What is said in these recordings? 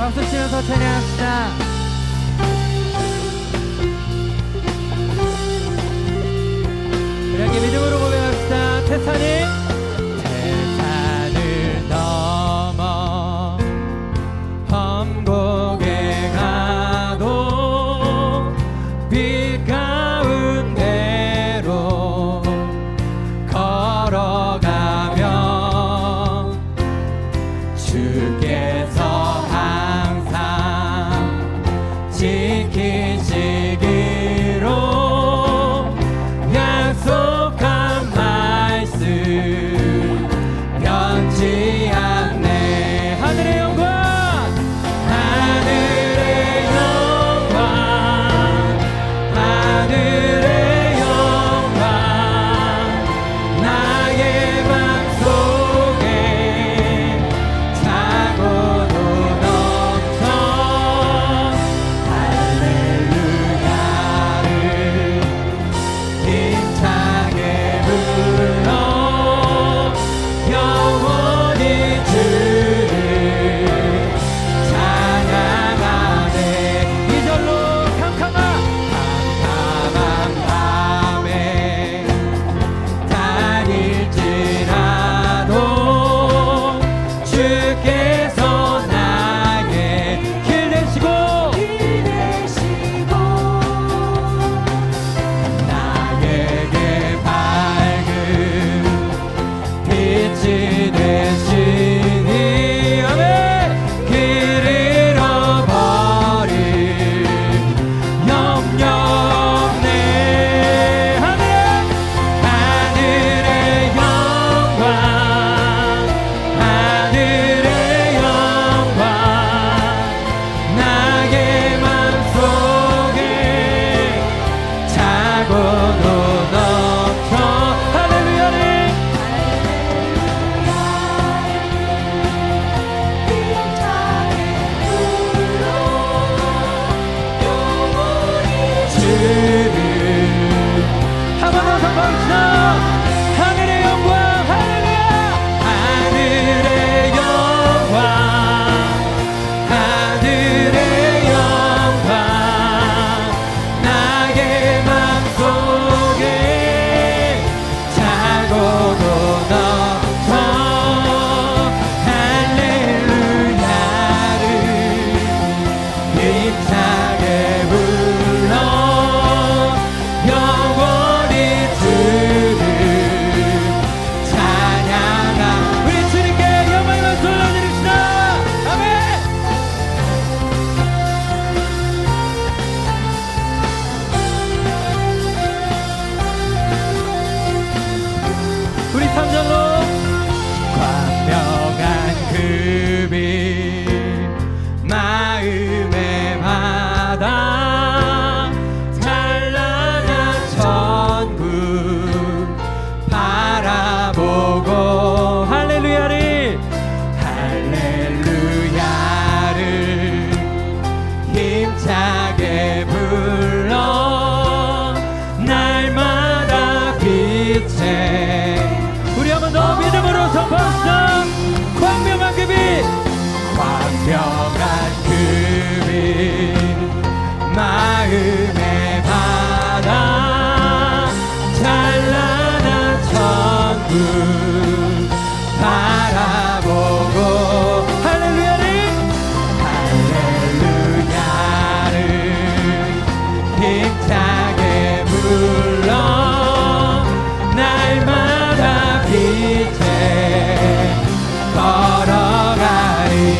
밤새 뛰어서 태어났다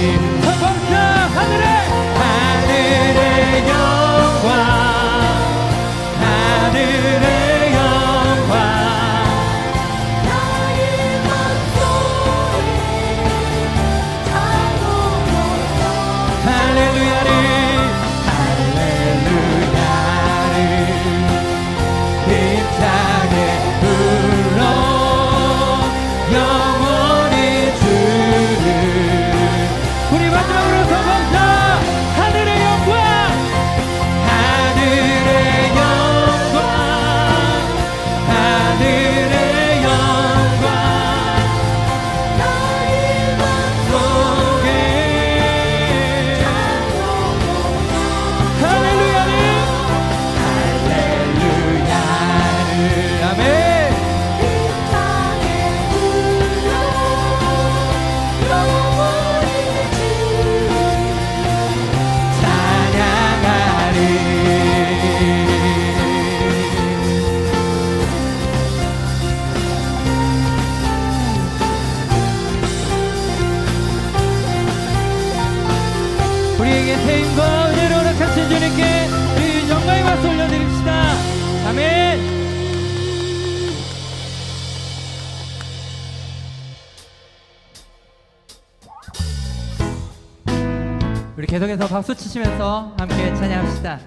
name 우리 계속해서 박수 치시면서 함께 찬양합시다.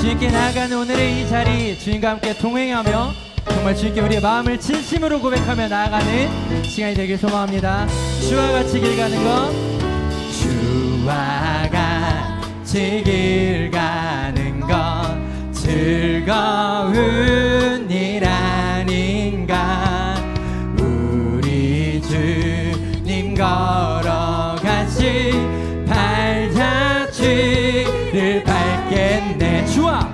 주님께 나아가는 오늘의 이 자리 주님과 함께 동행하며 정말 주님께 우리의 마음을 진심으로 고백하며 나아가는 시간이 되길 소망합니다. 주와 같이 길 가는 것 주와 같이 길 가는 것 즐거운 걸어가시 발자취를 밟겠네. 주와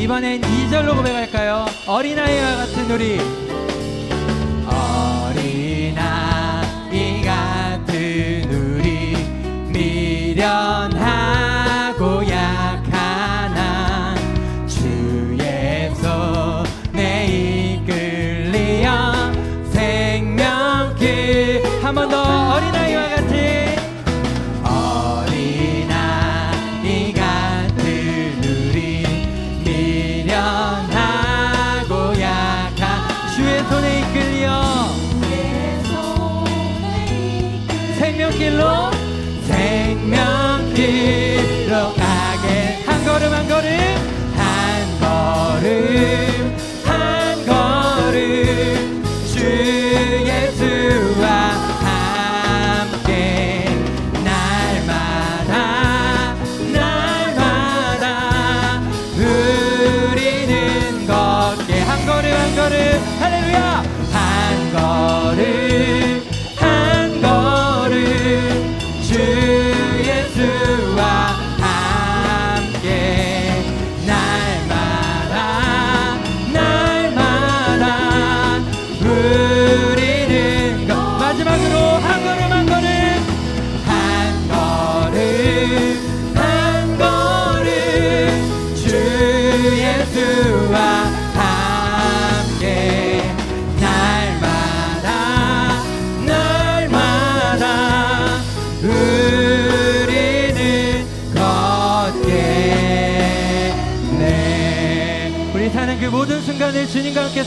이번엔 2절로 고백할까요? 어린아이와 같은 우리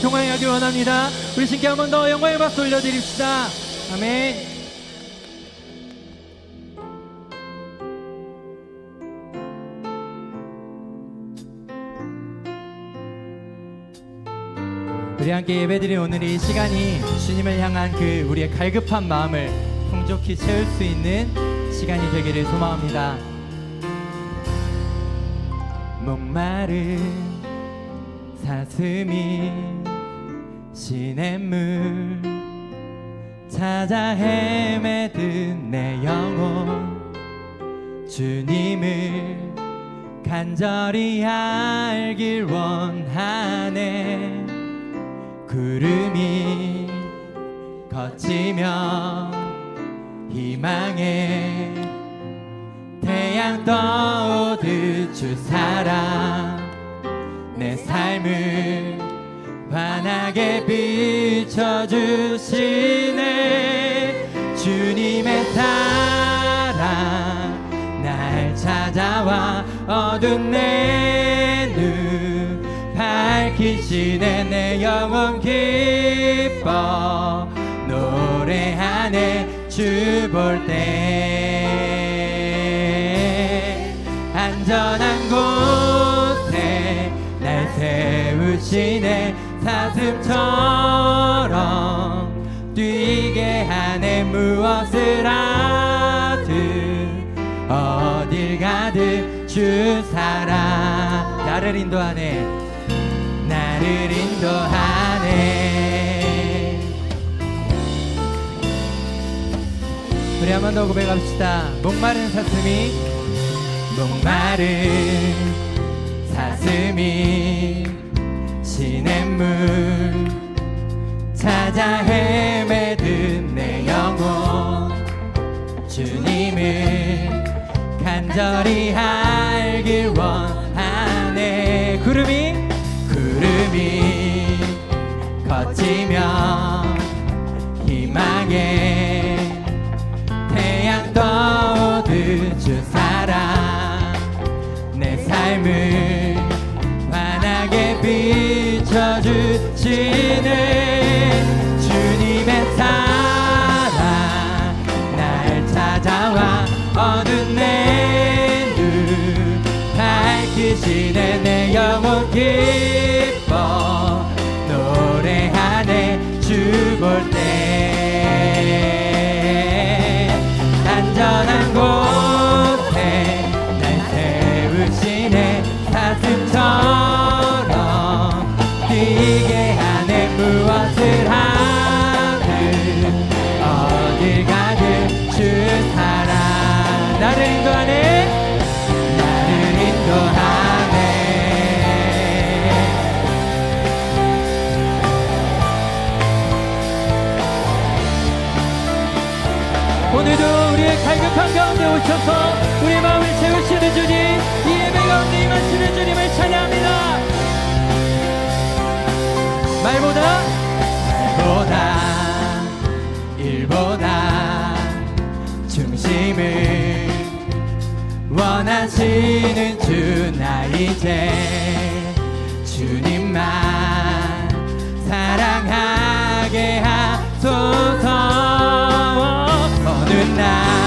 동행하길 원합니다. 우리 신께 한 번 더 영광의 박수 올려드립시다. 아멘. 우리 함께 예배드린 오늘 이 시간이 주님을 향한 그 우리의 갈급한 마음을 풍족히 채울 수 있는 시간이 되기를 소망합니다. 목마른 사슴이 시냇물 찾아 헤매든 내 영혼. 주님을 간절히 알길 원하네. 구름이 걷지며 희망의 태양 떠오듯 주 사랑 내 삶을 환하게 비춰주시네. 주님의 사랑 날 찾아와 어두운 내눈 밝히시네. 내 영혼 기뻐 노래하네. 주 볼 때. 안전한 곳에 날 세우시네 사슴처럼 뛰게 하네. 무엇을 하든 어딜 가든 주 사랑. 나를 인도하네. 나를 인도하네. 우리 한 번 더 고백합시다. 목마른 사슴이 목마른 사슴이 시냇물. 찾아 헤매든 내 영혼. 주님을 간절히 알길 원하네. 구름이 구름이. 거치며 희망의 비춰 오늘도 우리의 갈급한 가운데 오셔서 우리의 마음을 채우시는 주님 이 예배 가운데 임하시는 주님을 찬양합니다. 말보다 말보다 일보다 중심을 원하시는 주 나 이제 주님만 사랑하게 하소서 어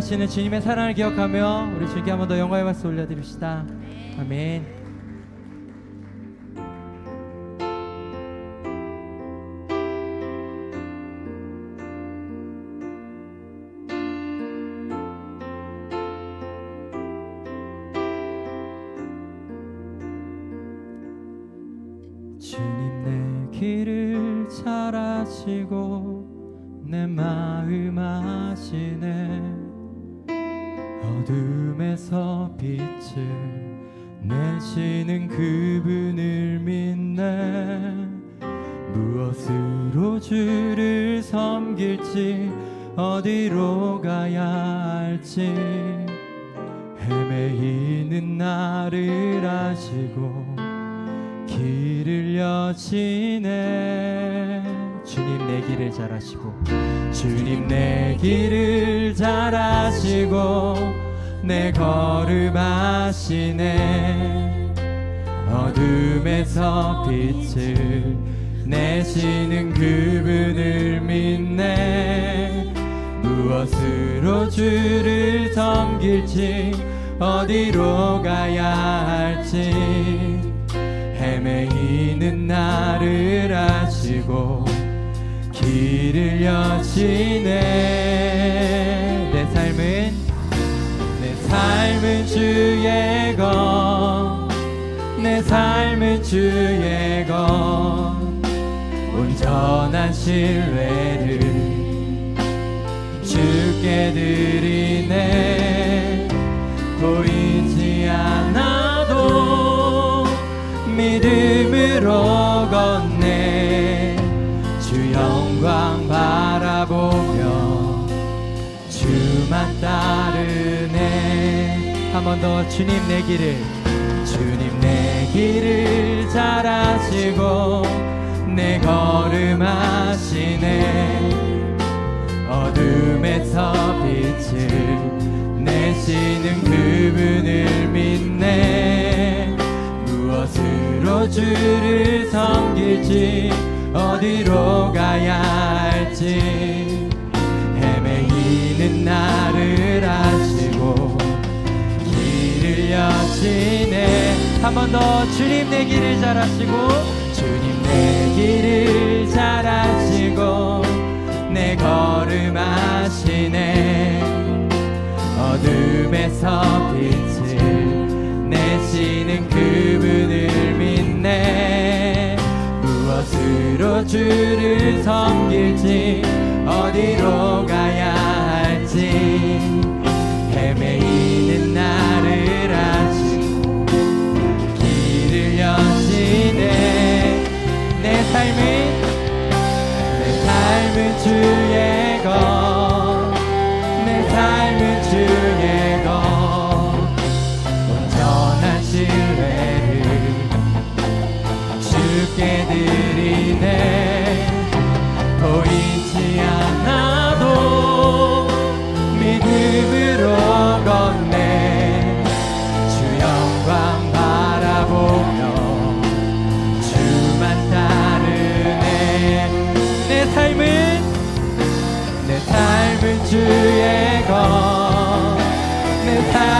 인도하시는 주님의 사랑을 기억하며 우리 주님께 한번 더 영광의 박수 올려드립시다. 아멘. 주님 내 길을 잘 아시고 내 마음 어둠에서 빛을 내시는 그분을 믿네. 무엇으로 주를 섬길지 어디로 가야 할지. 헤매이는 나를 아시고 길을 여시네. 주님 내 길을 잘 아시고 주님 내 길을 잘 아시고 내 걸음 아시네. 어둠에서 빛을 내시는 그분을 믿네. 무엇으로 주를 섬길지 어디로 가야 할지. 헤매이는 나를 아시고 길을 여시네 삶은 주의 것내 삶은 주의 것 온전한 신뢰를 주께 드리네. 보이지 않아도 믿음으로 걷네. 주 영광 바라보며 주만 따르네 한 번 더 주님 내 길을. 주님 내 길을 잘 아시고 내 걸음 아시네. 어둠에서 빛을 내시는 그분을 믿네. 무엇으로 주를 섬길지 어디로 가야 할지. 헤매이는 나를 아 여시네 한 번 더 주님 내 길을 잘 아시고 주님 내 길을 잘 아시고 내 걸음 아시네. 어둠에서 빛을 내시는 그분을 믿네. 무엇으로 주를 섬길지 어디로 가야 할지 것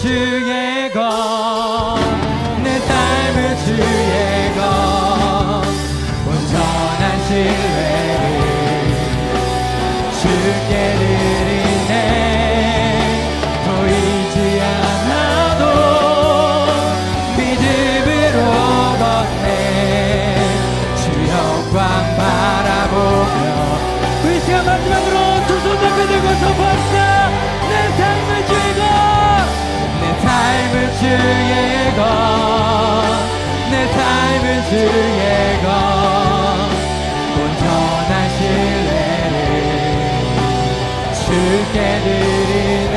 주의 주의 것내 삶을 주의 것 온전한 신뢰를 주께 드리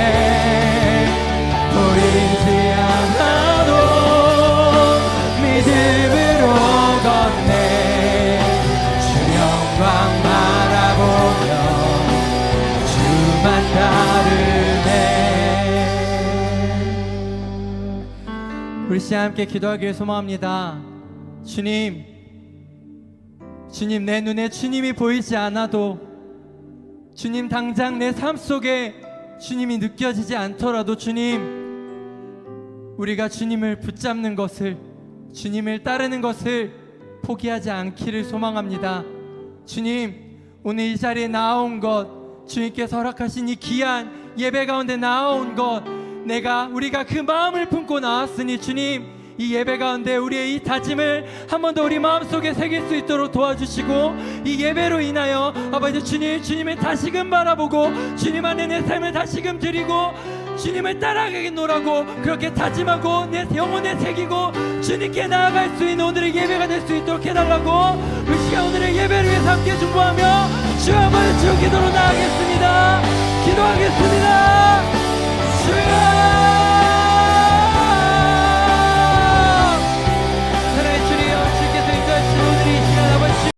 시간 함께 기도하기를 소망합니다 주님 주님 내 눈에 주님이 보이지 않아도 주님 당장 내 삶 속에 주님이 느껴지지 않더라도 주님 우리가 주님을 붙잡는 것을 주님을 따르는 것을 포기하지 않기를 소망합니다. 주님 오늘 이 자리에 나온 것 주님께서 허락하신 이 귀한 예배 가운데 나온 것 내가 우리가 그 마음을 품고 나왔으니 주님 이 예배 가운데 우리의 이 다짐을 한 번 더 우리 마음속에 새길 수 있도록 도와주시고 이 예배로 인하여 아버지 주님 주님을 다시금 바라보고 주님 안에 내 삶을 다시금 드리고 주님을 따라가겠노라고 그렇게 다짐하고 내 영혼에 새기고 주님께 나아갈 수 있는 오늘의 예배가 될 수 있도록 해달라고 우리 시간 오늘의 예배를 위해서 함께 중보하며 주 아버지 주 기도로 나아가겠습니다. 기도하겠습니다